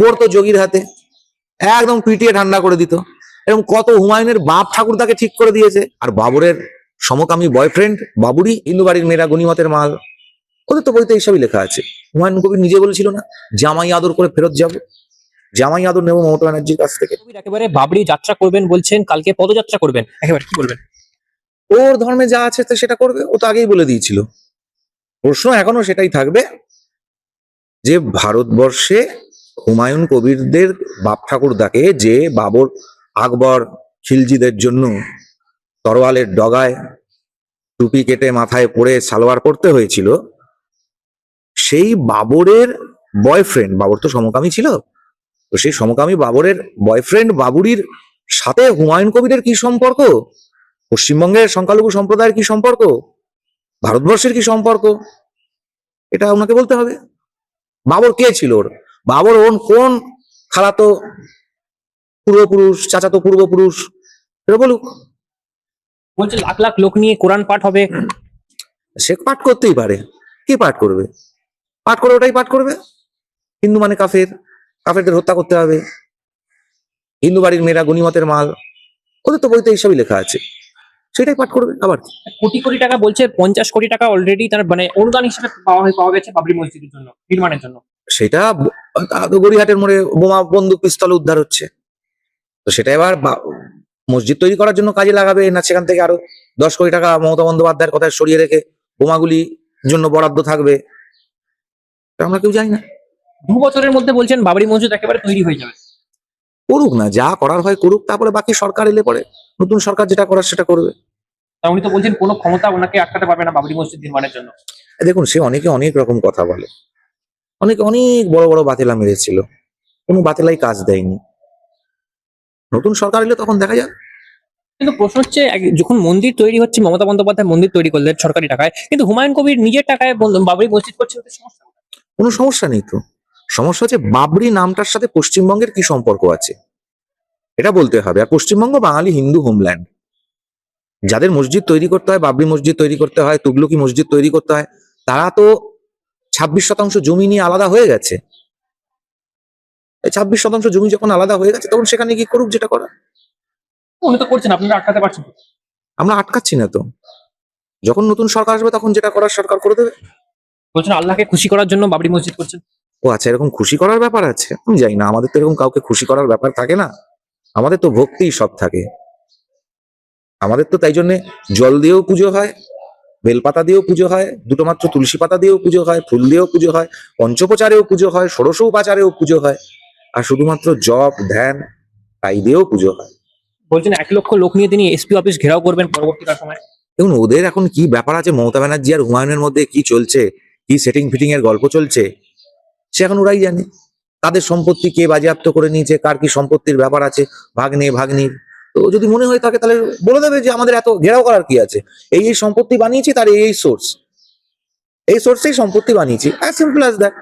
পড়তো যোগীর হাতে। একদম পিটিয়ে ঠান্ডা করে দিত। এরকম কত হুমায়ুনের বাপ ঠাকুর তাকে ঠিক করে দিয়েছে। আর বাবরের সমকামী বয়ফ্রেন্ড বাবুরি হিন্দু বাড়ির মেয়েরা গণিমতের মাল। ওদের তো বইতে এইসবই লেখা আছে। হুমায়ুন কবির নিজে বলেছিল না জামাই আদর করে ফেরত যাব। জামাই আদর নেব মমতা ব্যানার্জির কাছ থেকে। কবির একেবারে বাবরি যাত্রা করবেন বলছেন কালকে পদযাত্রা করবেন। একেবারে কি বলবেন? ওর ধর্মে যা আছে তো সেটা করবে ও তো আগেই বলে দিয়েছিল। প্রশ্ন এখনও সেটাই থাকবে যে ভারতবর্ষে হুমায়ুন কবিরদের বাপ ঠাকুরদাকে যে বাবর আকবর খিলজিদের জন্য তরোয়ালের ডগায় টুপি কেটে মাথায় পরে সালোয়ার পরতে হয়েছিল, সেই বাবরের বয়ফ্রেন্ড বাবর তো সমকামী ছিল, তো সেই সমকামী বাবরের বয়ফ্রেন্ড বাবুরির সাথে হুমায়ুন কবিরের কি সম্পর্ক? পশ্চিমবঙ্গের সংখ্যালঘু সম্প্রদায়ের কি সম্পর্ক? ভারতবর্ষের কি সম্পর্ক? এটা ওনাকে বলতে হবে। বাবর কে ছিল ওর? বাবর ওন কোন খালাতো পূর্বপুরুষ চাচাতো পূর্বপুরুষ এটা বলুক। বলছে লাখ লাখ লোক নিয়ে কোরআন পাঠ হবে। সে পাঠ করতেই পারে। কি পাঠ করবে? পাঠ করে ওটাই পাঠ করবে? হিন্দু মানে কাফের। কাফেরদের হত্যা করতে হবে। হিন্দু বাড়ির মেয়েরা গণিমতের মাল। ওদের তো বইতে এইসবই লেখা আছে। সেটাই পাঠ করবে আবার কোটি কোটি টাকা বলছে পঞ্চাশ কোটি টাকা অলরেডি তার মানে অনুদান হিসেবে পাওয়া হয়ে- পাওয়া গেছে বাবরি মসজিদের জন্য নির্মাণের জন্য। সেটা গড়িহাটের মোড়ে বোমা বন্দুক পিস্তল উদ্ধার হচ্ছে। তো সেটা এবার মসজিদ তৈরি করার জন্য কাজে লাগাবে না সেখান থেকে আরও দশ কোটি টাকা মমতা বন্দ্যোপাধ্যায়ের কথায় সরিয়ে রেখে বোমাগুলি জন্য বরাদ্দ থাকবে। আমরা কেউ জানি না। দু বছরের মধ্যে বলছেন বাবরি মসজিদ একেবারে তৈরি হয়ে যাবে। করুক না যা করার হয় করুক তারপরে বাকি সরকার এলে পরে নতুন সরকার যেটা করার সেটা করবে। উনি তো বলছেন কোনো ক্ষমতা ওনাকে আটকাতে পারবে না বাবরি মসজিদ নির্মাণের জন্য। দেখুন সে অনেকে অনেক রকম কথা বলে। অনেকে অনেক বড় বড় বাতিলা মেরেছিল কোনো বাতিলাই কাজ দেয়নি। নতুন সরকার এলে তখন দেখা যাক। কিন্তু প্রশ্ন হচ্ছে যখন মন্দির তৈরি হচ্ছে মমতা বন্দ্যোপাধ্যায় মন্দির তৈরি করলেন সরকারি টাকায় কিন্তু হুমায়ুন কবির নিজের টাকায় বাবরি মসজিদ করছে কোনো সমস্যা নেই তো? সমস্যা হচ্ছে বাবরি নামটার সাথে পশ্চিমবঙ্গের কি সম্পর্ক আছে? এটা বলতে হবে। আর পশ্চিমবঙ্গ বাঙালি হিন্দু হোমল্যান্ড যাদের মসজিদ তৈরি করতে হয় বাবরি মসজিদ তৈরি করতে হয় তুগলকি মসজিদ তৈরি করতে হয় তারা তো ছাব্বিশ শতাংশ জমি নিয়ে আলাদা হয়ে গেছে। ছাব্বিশ শতাংশ জমি যখন আলাদা হয়ে গেছে তখন সেখানে কি করুক যেটা করা উনি তো করছেন আপনারা আটকাতে পারছেন আমরা আটকাচ্ছি না তো। যখন নতুন সরকার আসবে তখন যেটা করার সরকার করে দেবে। বলছেন আল্লাহকে খুশি করার জন্য বাবরি মসজিদ করছেন। ও আচ্ছা এরকম খুশি করার ব্যাপার আছে? আমি জানি না আমাদের তো এরকম কাউকে খুশি করার ব্যাপার থাকে না। আমাদের তো ভক্তিই সব থাকে। আমাদের তো তাই জন্যে জল দিয়েও পুজো হয় বেলপাতা দিয়েও পুজো হয় দুটো মাত্র তুলসী পাতা দিয়েও পুজো হয় ফুল দিয়েও পুজো হয় পঞ্চোপচারেও পুজো হয় ষোড়শ উপাচারেও পুজো হয় আর শুধুমাত্র জপ ধ্যান তাই দিয়েও পুজো হয়। বলছেন এক লক্ষ লোক নিয়ে তিনি এসপি অফিস ঘেরাও করবেন পরবর্তীকার সময়। দেখুন ওদের এখন কি ব্যাপার আছে? মমতা ব্যানার্জি আর হুমায়ুনের মধ্যে কি চলছে? কি সেটিং ফিটিং এর গল্প চলছে? সে এখন ওরাই জানে। তাদের সম্পত্তি কে বাজেয়াপ্ত করে নিয়েছে? কার কি সম্পত্তির ব্যাপার আছে? ভাগ্নে ভাগ্নির। তো যদি মনে হয় থাকে তাহলে বলে দেবে যে আমাদের এত ঘেরাও করার কি আছে? এই এই সম্পত্তি বানিয়েছি তার এই এই সোর্স এই সোর্সেই সম্পত্তি বানিয়েছি। অ্যাজ সিম্পল অ্যাজ দ্যাট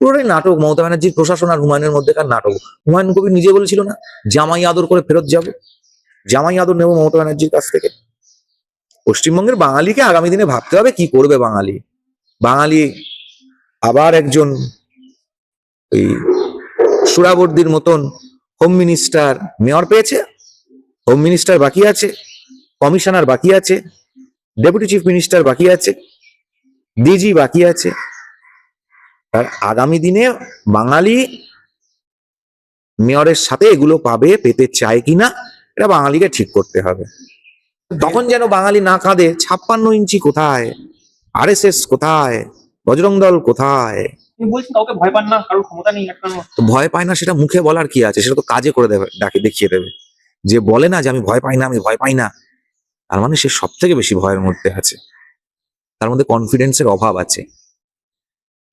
পুরোটাই নাটক, মমতা ব্যানার্জির প্রশাসন আর হুমায়ুনের মধ্যেকার নাটক। হুমায়ুন কবির নিজে বলেছিল না, জামাই আদর করে ফেরত যাব। জামাই আদর নেব মমতা ব্যানার্জির কাছ থেকে। পশ্চিমবঙ্গের বাঙালিকে আগামী দিনে ভাবতে হবে কি করবে বাঙালি। বাঙালি আবার একজন ওই সুরাবর্দির মতন হোম মিনিস্টার মেয়র পেয়েছে হোম মিনিস্টার বাকি আছে কমিশনার বাকি আছে ডেপুটি চিফ মিনিস্টার বাকি আছে ডিজি বাকি আছে। আর আগামী দিনে বাঙালি মেয়রের সাথে এগুলো পাবে, পেতে চায় কিনা, এটা বাঙালিকে ঠিক করতে হবে। তখন যেন বাঙালি না কাঁদে, ছাপ্পান্ন ইঞ্চি কোথায়? আরএসএস কোথায়? বজরং দল কোথায় ভয় পান না কারোর ক্ষমতা নেই তো ভয় পায় না সেটা মুখে বলার কি আছে? সেটা তো কাজে করে দেবে ডাকে দেখিয়ে দেবে। যে বলে না যে আমি ভয় পাই না আমি ভয় পাই না তার মানে সে সব থেকে বেশি ভয়ের মধ্যে আছে। তার মধ্যে কনফিডেন্সের অভাব আছে।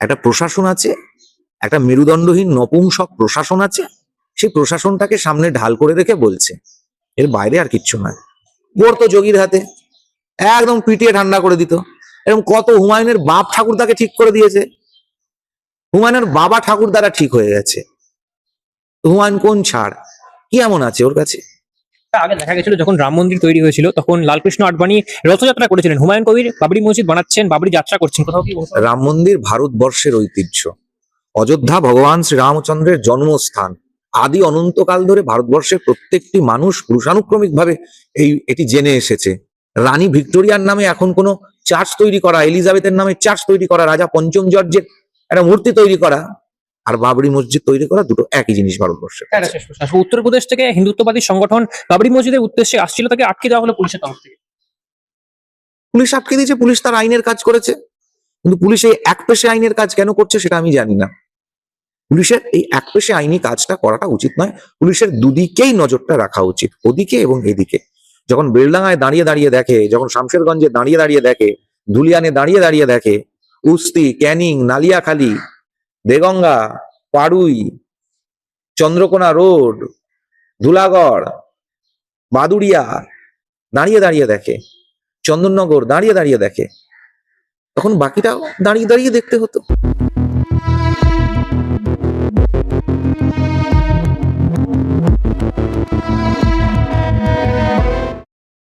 একটা প্রশাসন আছে একটা মেরুদণ্ডহীন নপুংসক প্রশাসন আছে সেই প্রশাসনটাকে সামনে ঢাল করে রেখে বলছে। এর বাইরে আর কিচ্ছু নয়। পড়তো যোগীর হাতে একদম পিটিয়ে ঠান্ডা করে দিত। এরকম কত হুমায়ুনের বাপ ঠাকুর তাকে ঠিক করে দিয়েছে? হুমায়ুনের বাবা ঠাকুর দ্বারা ঠিক হয়ে গেছে। হুমায়ুন কোন ছাড়? কি এমন আছে ওর কাছে? আগে দেখা গেছিল যখন রাম মন্দির তৈরি হয়েছিল তখন লালকৃষ্ণ আডবাণী রথযাত্রা করেছিলেন। হুমায়ুন কবির বাবরি মসজিদ বানাচ্ছেন বাবরি যাত্রা করছেন কোথাও কি রাম মন্দির ভারতবর্ষের ঐতিহ্য। অযোধ্যা ভগবান শ্রীরামচন্দ্রের জন্মস্থান। আদি অনন্তকাল ধরে ভারতবর্ষের প্রত্যেকটি মানুষ পুরুষানুক্রমিক ভাবে এই এটি জেনে এসেছে। রানী ভিক্টোরিয়ার নামে এখন কোনো চার্চ তৈরি করা এলিজাবেথের নামে চার্চ তৈরি করা রাজা পঞ্চম জর্জের একটা মূর্তি তৈরি করা আর বাবরি মসজিদ তৈরি করা দুটো একই জিনিস ভারতবর্ষে। শেষ উত্তরপ্রদেশ থেকে হিন্দুত্ববাদী সংগঠন বাবরি মসজিদের উদ্দেশ্যে আসছিল তাকে আটকে দেওয়া হলো পুলিশের তরফ থেকে। পুলিশ আটকে দিয়েছে পুলিশ তার আইনের কাজ করেছে। কিন্তু পুলিশ এই এক পেশে আইনের কাজ কেন করছে সেটা আমি জানি না। পুলিশের এই এক পেশে আইনি কাজটা করাটা উচিত নয় পুলিশের দুদিকেই নজরটা রাখা উচিত ওদিকে এবং এদিকে। যখন বেলডাঙায় দাঁড়িয়ে দাঁড়িয়ে দেখে, যখন শামশেরগঞ্জে দাঁড়িয়ে দাঁড়িয়ে দেখে, ধুলিয়ানে দাঁড়িয়ে দাঁড়িয়ে দেখে, উস্তি, ক্যানিং, নালিয়াখালী, দেগঙ্গা, পাড়ুই, চন্দ্রকোনা রোড, ধুলাগড়, বাদুড়িয়া দাঁড়িয়ে দাঁড়িয়ে দেখে, চন্দননগর দাঁড়িয়ে দাঁড়িয়ে দেখে, তখন বাকিটাও দাঁড়িয়ে দাঁড়িয়ে দেখতে হতো।